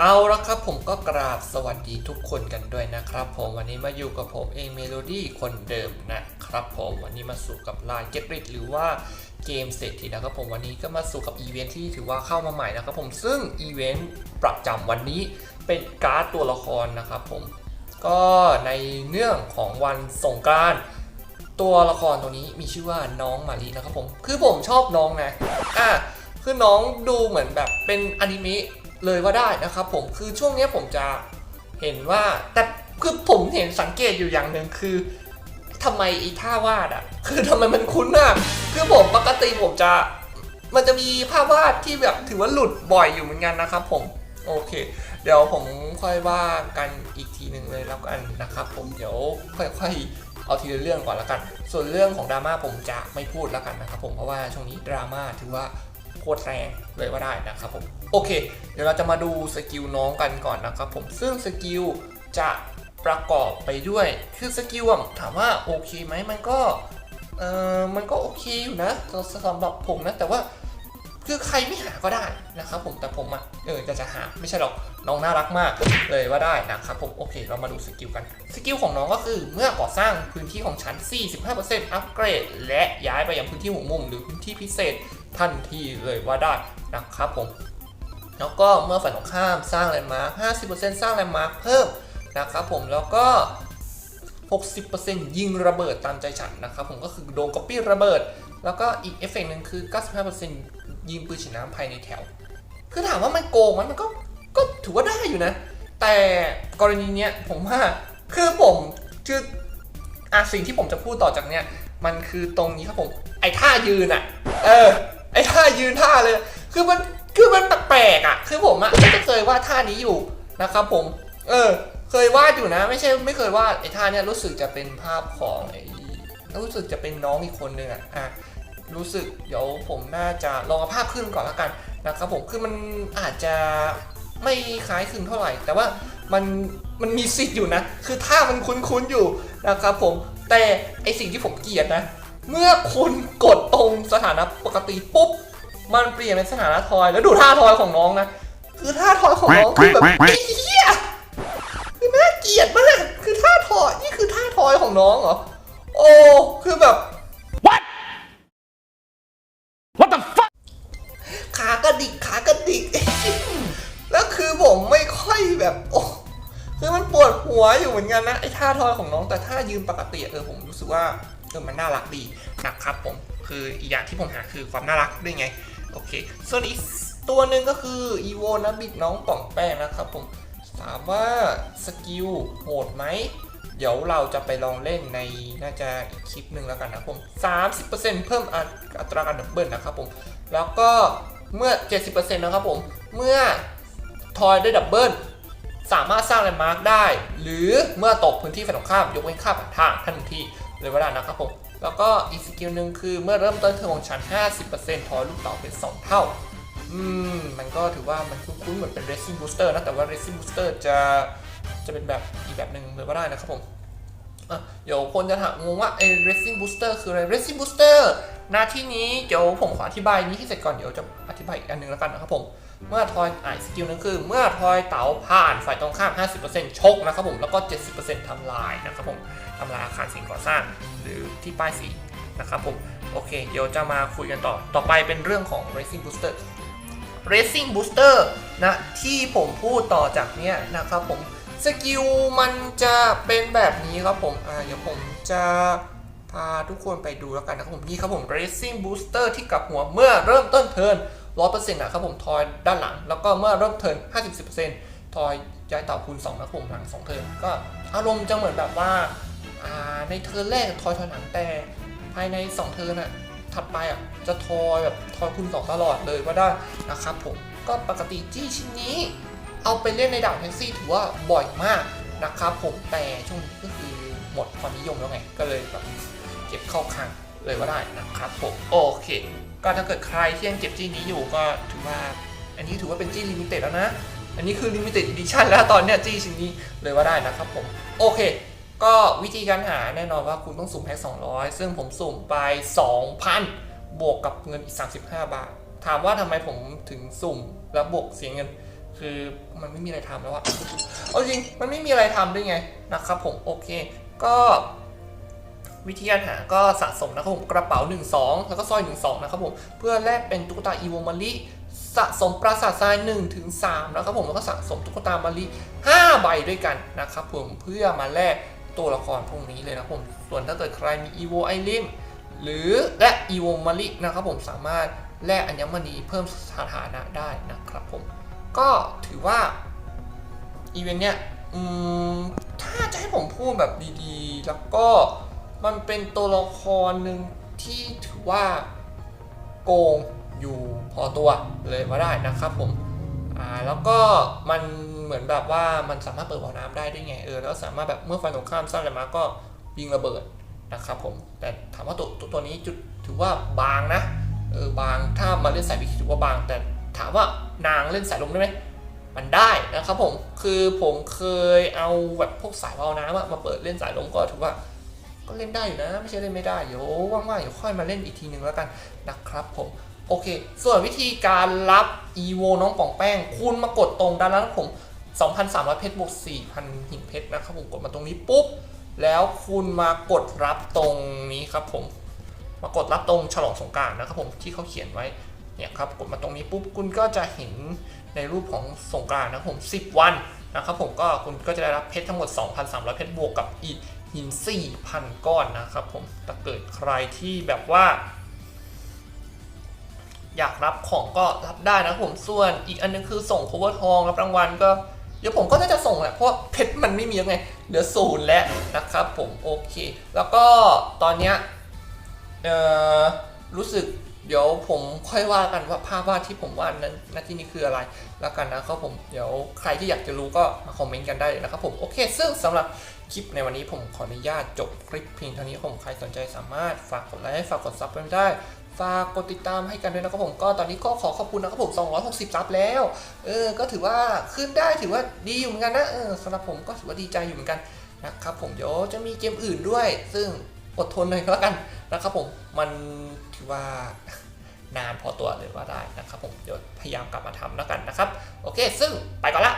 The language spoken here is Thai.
เอาละครับผมก็กราบสวัสดีทุกคนกันด้วยนะครับผมวันนี้มาอยู่กับผมเองเมโลดี้คนเดิมนะครับผมวันนี้มาสู่กับลายเก็ตริดหรือว่าเกมเศรษฐีนะครับผมวันนี้ก็มาสู่กับอีเวนท์ที่ถือว่าเข้ามาใหม่นะครับผมซึ่งอีเวนต์ประจำวันนี้เป็นการ์ดตัวละครนะครับผมก็ในเนื่องของวันสงกรานต์ตัวละครตัวนี้มีชื่อว่าน้องมารีนะครับผมคือผมชอบน้องนะอะคือน้องดูเหมือนแบบเป็นอนิเมะ เลยว่าได้นะครับผมคือช่วงนี้ผมจะเห็นว่าแต่คือผมเห็นสังเกตอยู่อย่างหนึ่งคือทำไมอีท่าวาดอะ คือทำไมมันคุ้นมากคือผมปกติผมจะมันจะมีภาพวาดที่แบบถือว่าหลุดบ่อยอยู่เหมือนกันนะครับผมโอเค เดี๋ยวผมค่อยว่ากันอีกทีหนึ่งเลยแล้วกันนะครับผมเดี๋ยวค่อยๆเอาทีละเรื่องก่อนแล้วกัน ส่วนเรื่องของดราม่าผมจะไม่พูดแล้วกันนะครับผมเพราะว่าช่วงนี้ดราม่าถือว่าโคตรแรงเลยว่าได้นะครับผมโอเค เดี๋ยวเราจะมาดูสกิลน้องกันก่อนนะครับผมซึ่งสกิลจะประกอบไปด้วยคือสกิลถามว่าโอเคไหมมันก็เออมันก็โอเคอยู่นะสสำหรับผมนะแต่ว่าคือใครไม่หาก็ได้นะครับผมแต่ผมอะเออจะจะหาไม่ใช่หรอกน้องน่ารักมากเลยว่าได้นะครับผมโอเคเรามาดูสกิลกันสกิลของน้องก็คือเมื่อก่อสร้างพื้นที่ของชั้น 45%อัปเกรด และย้ายไปยังพื้นที่หัวมุมหรือพื้นที่พิเศษทันทีเลยว่าได้นะครับผม แล้วก็เมื่อฝ่ายตรงข้ามสร้างแลนด์มาร์ค50%สร้างแลนด์มาร์คเพิ่มนะครับผมแล้วก็ 60%ยิงระเบิดตามใจฉันนะครับผมก็คือโดนก๊อปปี้ระเบิด แล้วก็อีกเอฟเฟกต์หนึ่งคือ 95%ยิงปืนฉีดน้ำภายในแถว คือถามว่ามันโกงมมันก็ก็ถือว่าได้อยู่นะ แต่กรณีเนี้ยผมว่าคือผมคืออะสิ่งที่ผมจะพูดต่อจากเนี้ยมันคือตรงนี้ครับผมไอ้ท่ายืนอะเออไอ้ท่ายืนท่าเลย คือมันคือมันแลกๆอะ คือผมอะไม่เคยวาดท่านี้อยู่นะครับผม เออ เคยวาดอยู่นะ ไม่ใช่ไม่เคยวาดไอ้ท่าเนี้ยรู้สึกจะเป็นภาพของไอ้รู้สึกจะเป็นน้องอีกคนนึงอะอะรู้สึกเดี๋ยวผมน่าจะลองเอาภาพขึ้นก่อนล้วกันนะครับผมคือมันอาจจะไม่คล้ายคลึงเท่าไหร่ แต่ว่ามันมันมีสิทธิ์อยู่นะ คือท่ามันคุ้นๆอยู่นะครับผมแต่ไอสิ่งที่ผมเกลียดนะ เมื่อคุณกดตรงสถานะปกติปุ๊บ มันเปลี่ยนเป็นสถานะทอยแล้วดูท่าทอยของน้องนะคือท่าทอยของน้องคือแบบไอ้เหี้ยคือน่าเกลียดมากคือท่าทอยนี่คือท่าทอยของน้องเหรอโอ้คือแบบ What? What the fuck? ขากระดิกขากระดิกแล้วคือผมไม่ค่อยแบบโอ้คือมันปวดหัวอยู่เหมือนกันนะไอ้ท่าทอยของน้องแต่ท่ายืนปกติเออผมรู้สึกว่าเออมันน่ารักดีนะครับผมคืออีกอย่างที่ผมหาคือความน่ารักด้วยไง โอเค ส่วนอีกตัวหนึ่งก็คืออีโวนะบิดน้องป่องแป้งนะครับผม ถามว่าสกิลโหดไหม เดี๋ยวเราจะไปลองเล่นในน่าจะอีกคลิปหนึ่งแล้วกันนะครับผม 30%เพิ่มอัตอัตราการดับเบิลนะครับผม แล้วก็เมื่อ 70%นะครับผม เมื่อทอยได้ดับเบิลสามารถสร้างแลนด์มาร์คได้ หรือเมื่อตกพื้นที่ฝ่ายตรงข้ามยกเว้นค่าผ่านทางทันทีเลยเว่านะครับผม แล้วก็อีกสกิลหนึ่งคือเมื่อเริ่มต้นเทิร์นของชั้น50%ทอยลูกเต๋าเป็น 2 เท่า อืม มันก็ถือว่ามันคุ้นๆเหมือนเป็น Racing Booster นะ แต่ว่า Racing Booster จะจะเป็นแบบอีกแบบหนึ่งเลยว่าได้นะครับผมอะเดี๋ยวคนจะถามงงว่าไอ้ racing booster คืออะไร racing booster หน้าที่นี้เดี๋ยวผมขออธิบายนี้ให้เสร็จก่อนเดี๋ยวจะอธิบายอีกอันหนึงแล้วกันนะครับผม เมื่อทอยอ่าสกิลนึงคือ เมื่อทอยเต๋าผ่านฝ่ายตรงข้าม 50%ชกนะครับผมแล้วก็ 70%ทำลายนะครับผมทำลายอาคารสิ่งก่อสร้างหรือที่ป้ายสีนะครับผมโอเค เดี๋ยวจะมาคุยกันต่อ ต่อไปเป็นเรื่องของ racing booster racing booster นะที่ผมพูดต่อจากเนี้ยนะครับผมสกิลมันจะเป็นแบบนี้ครับผมอ่าเดี๋ยวผมจะพาทุกคนไปดูแล้วกันนะครับผมนี่ครับผม Racing Booster ที่กลับหัวเมื่อเริ่มต้นเทิร์น 100%นะครับผมทอยด้านหลัง แล้วก็เมื่อเริ่มเทิร์น50%ทอยย้ายเต่าคูณ2นะครับผมหลัง2เทิร์นก็อารมณ์จะเหมือนแบบว่าอ่าในเทิร์นแรกทอยทอยหลังแต่ภายใน2เทิร์นอะถัดไปอะจะทอยแบบทอยคูณ2ตลอดเลยว่าได้นะครับผมก็ปกติจี้ชิ้นนี้เอาไปเล่นในด่านแท็กซี่ถือว่าบ่อยมากนะครับผมแต่ช่วงนี้ก็คือหมดความนิยมแล้วไง ก็เลยแบบเก็บเข้าคัง เลยว่าได้นะครับผมโอเค ก็ถ้าเกิดใครที่ยังเก็บจี้นี้อยู่ก็ถือว่า อันนี้ถือว่าเป็นจี้ลิมิเต็ดแล้วนะ อันนี้คือลิมิเต็ดดิชั่นแล้วตอนเนี้ยจี้ชิ้นนี้เลยว่าได้นะครับผมโอเค ก็วิธีการหาแน่นอนว่าคุณต้องสุ่มแพ็ค200 ซึ่งผมสุ่มไป 2,000 บวกกับเงินอีก 35 บาท ถามว่าทำไมผมถึงสุ่มแล้วบวกเสียเงินคือมันไม่มีอะไรทำแล้วอะเอาจริง มันไม่มีอะไรทำด้วยไงนะครับผมโอเค ก็ วิธีการหาก็สะสมนะครับผมกระเป๋า 1 2 แล้วก็สร้อย 1 2 นะครับผมเพื่อแลกเป็นตุ๊กตาอีโวมาริสะสมปราสาททราย1ถึง3นะครับผมแล้วก็สะสมตุ๊กตามาริ5ใบด้วยกันนะครับผมเพื่อมาแลกตัวละครพวกนี้เลยนะครับผมส่วนถ้าเกิดใครมีอีโวไอริมหรือและอีโวมารินะครับผมสามารถแลกอัญมณีเพิ่มสถานะได้นะครับผมก็ถือว่าอีเวนต์เนี้ยถ้าจะให้ผมพูดแบบดีๆ แล้วก็ มันเป็นตัวละครหนึ่งที่ถือว่าโกงอยู่พอตัวเลยว่าได้นะครับผมอ่าแล้วก็มันเหมือนแบบว่ามันสามารถเปิดบ่อน้ำได้ด้วยไงเออแล้วสามารถแบบเมื่อฝ่ายตรงข้ามสร้างอะไรมาก็ยิงระเบิดนะครับผมแต่ถามว่าตัวตัวตัวนี้จุดถือว่าบางนะเออบางถ้ามาเล่นสายวิคิถือว่าบาง แต่ถามว่านางเล่นสายลมได้ไหมมันได้นะครับผมคือผมเคยเอาแบบพวกสายว่าน้ำมาเปิดเล่นสายลมก็ถือว่า ก็เล่นได้อยู่นะ ไม่ใช่เล่นไม่ได้เดี๋ยวว่างๆเดี๋ยวค่อยมาเล่นอีกทีหนึ่งแล้วกันนะครับผมโอเค ส่วนวิธีการรับ EVO น้องป่องแป้ง คุณมากดตรงด้านล่างผม 2,300 เพชรบวก 4,000 หินเพชรนะครับผมกดมาตรงนี้ปุ๊บ แล้วคุณมากดรับตรงนี้ครับผม มากดรับตรงฉลองสงการนะครับผมที่เขาเขียนไว้เนี่ยครับกดมาตรงนี้ปุ๊บคุณก็จะเห็นในรูปของสงการนะครับผม 10 วันนะครับผมก็คุณก็จะได้รับเพชรทั้งหมด 2,300 เพชรบวกกับอี หิน4,000 ก้อนนะครับผมถ้าเกิดใครที่แบบว่า อยากรับของก็รับได้นะครับผม ส่วนอีกอันนึงคือส่ง cover ทองรับรางวัลก็เดี๋ยวผมก็จะส่งแหละเพราะเพชรมันไม่มีแล้วไงเหลือศูนย์แล้วนะครับผมโอเค แล้วก็ตอนเนี้ยรู้สึก เดี๋ยวผมค่อยว่ากันว่าภาพวาดที่ผมวาดนั้นนที่นี้คืออะไร แล้วกันนะครับผมเดี๋ยวใครที่อยากจะรู้ก็มาคอมเมนต์กันได้นะครับผมโอเค ซึ่งสำหรับคลิปในวันนี้ผมขออนุญาตจบคลิปเพียงเท่านี้ผมใครสนใจสามารถฝากกดไลค์ฝากกดซับไปได้ฝากกดติดตามให้กันด้วยนะครับผมก็ตอนนี้ก็ขอขอบคุณนะครับผม 260ซับแล้ว เออ ก็ถือว่าขึ้นได้ถือว่าดีอยู่เหมือนกันนะ เออสำหรับผมก็ถือว่าดีใจอยู่เหมือนกันนะครับผมเดี๋ยวจะมีเกมอื่นด้วย ซึ่ง อดทนหน่อยก็แล้วกันนะครับผมมันถือว่านานพอตัวเลยว่าได้นะครับผมเดี๋ยวพยายามกลับมาทำแล้วกันนะครับ โอเค ซึ่งไปก่อนละ